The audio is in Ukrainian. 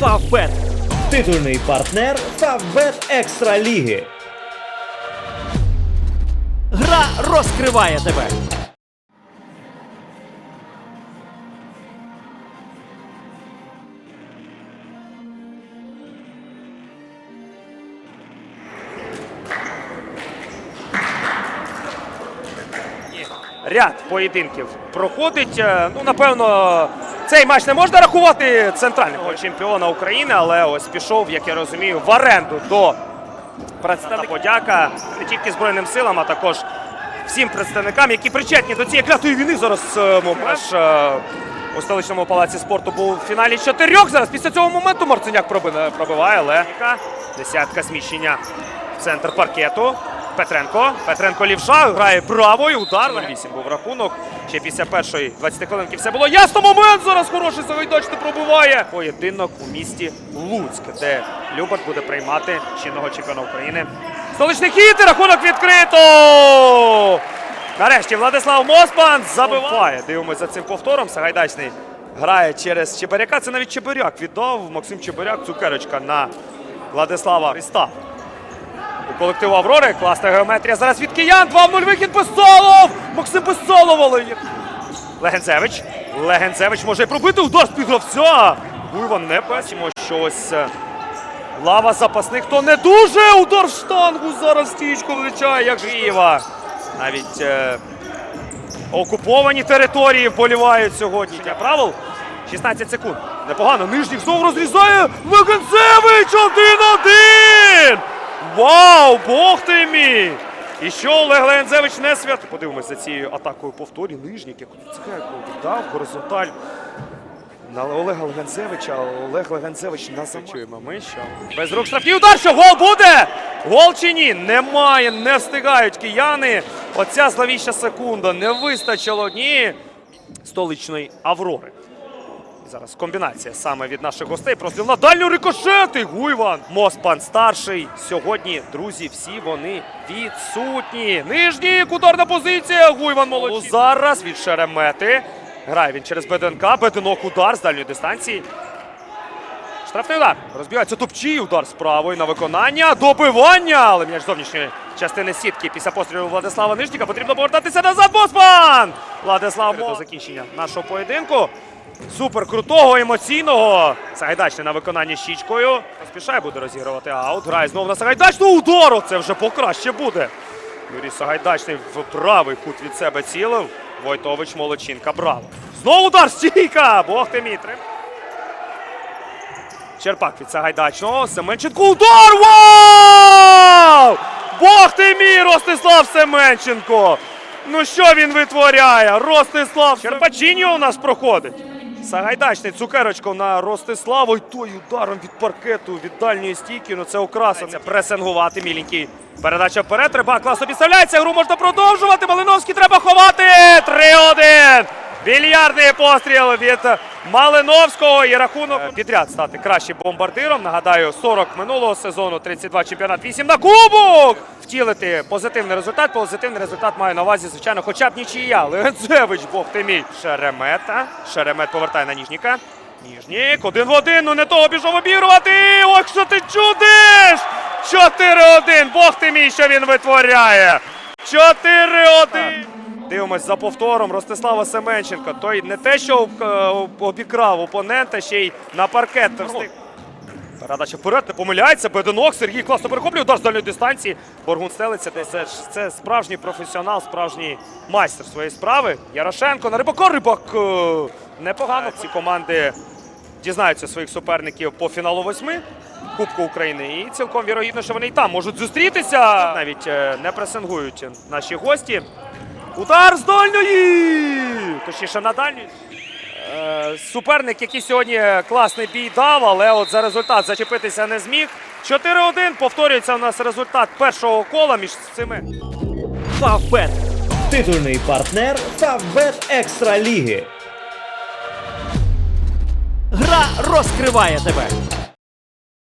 Фавбет. Титульний партнер Фавбет Екстра Ліги. Гра розкриває тебе. ряд поєдинків проходить. Е, Ну, напевно, цей матч не можна рахувати центрального чемпіона України, але ось пішов, як я розумію, в оренду до представника подяка не тільки Збройним силам, а також всім представникам, які причетні до цієї клятої війни. Зараз е, момент. е, У столичному палаці спорту був в фіналі чотирьох. Зараз після цього моменту Марциняк проби- пробиває, але десятка зміщення в центр паркету. Петренко. Петренко лівша, грає правою. Удар. 8 був рахунок. Ще після першої 20 хвилинки все було ясно. Момент зараз хороший Сагайдачний пробиває. Поєдинок у місті Луцьк, де Любат буде приймати чинного чемпіона України. Столичний хід рахунок відкрито. Нарешті Владислав Моспан забиває. Дивимося за цим повтором. Сагайдачний грає через Чебиряка. Це навіть Чебиряк віддав. Максим Чебиряк, цукерочка на Владислава Христа. У колективу Аврори класна геометрія. Зараз від киян. 2-0 вихід Безсолов! Максим Безсолов, але є- Легенцевич. Легенцевич може пробити удар з-під гравця. Гуйван не бачимо, що ось е, лава запасних. То не дуже удар в штангу. Зараз стічку влучає, як Києва. Навіть е, окуповані території вболівають сьогодні. Для правил 16 секунд. Непогано. Нижній знову розрізає. Легенцевич 1-1! Вау! Бог ти мій! І що Олег Легенцевич не свят. Подивимось за цією атакою повторі. Яку цехеку віддав, горизонталь. На Олега Легенцевича, Олег Легенцевич на Чуємо ми, що без рук штрафний удар, що гол буде! Гол чи ні? Немає, не встигають кияни. Оця зловіща секунда не вистачило ні столичної Аврори. Зараз комбінація саме від наших гостей. Простріл на дальню рикошети. Гуйван. Моспан старший. Сьогодні, друзі, всі вони відсутні. Нижній ударна позиція. Гуйван молодший. Зараз від Шеремети. Грає він через БДНК. Беденок удар з дальньої дистанції. Штрафний удар. Розбігається топчий удар з правої на виконання. Добивання. Але м'яч зовнішньої частини сітки після пострілу Владислава Нижніка. Потрібно повертатися назад. Босман! Владислав до закінчення нашого поєдинку. Супер крутого, емоційного. Сагайдачний на виконанні щічкою. Поспішає буде розігрувати аут. Грає знову на Сагайдачну. Удару! Це вже покраще буде. Юрій Сагайдачний в правий кут від себе цілив. Войтович Молодчинка. Браво. Знову удар стійка! Бог ти мій. Черпак від Сагайдачного. Семенченко. Удар! Вау! Бог ти мій, Ростислав Семенченко! Ну що він витворяє? Ростислав Черпачіньо у нас проходить. Сагайдачний цукерочком на Ростиславу. І той ударом від паркету, від дальньої стійки. Ну це окраса. Це пресингувати міленький. Передача вперед. Треба класно підставляється. Гру можна продовжувати. Малиновський треба ховати. 3-1. Більярдний постріл від Малиновського і рахунок Е, підряд стати кращим бомбардиром. Нагадаю, 40 минулого сезону, 32 чемпіонат, 8 на кубок. Втілити позитивний результат. Позитивний результат має на увазі, звичайно, хоча б нічия. Легенцевич, бог ти мій. Шеремета. Шеремет повертає на Ніжніка. Ніжнік, один в один, ну не того пішов обігрувати. Ох, що ти чудиш! 4-1, бог ти мій, що він витворяє. 4-1. Дивимось за повтором Ростислава Семенченка. Той не те, що е, обікрав опонента, ще й на паркет встиг. Передача вперед, не помиляється. Беденок, Сергій класно перехоплює удар з дальньої дистанції. Боргун стелиться. Це, це справжній професіонал, справжній майстер своєї справи. Ярошенко на рибака. Рибак е, непогано. Ці команди дізнаються своїх суперників по фіналу восьми Кубку України. І цілком вірогідно, що вони і там можуть зустрітися. Навіть е, не пресингують наші гості. Удар з дальньої! Точніше на дальній. Е, Суперник, який сьогодні класний бій дав, але от за результат зачепитися не зміг. 4-1 повторюється у нас результат першого кола між цими. Фавбет. Титульний партнер Фавбет Екстра Ліги. Гра розкриває тебе.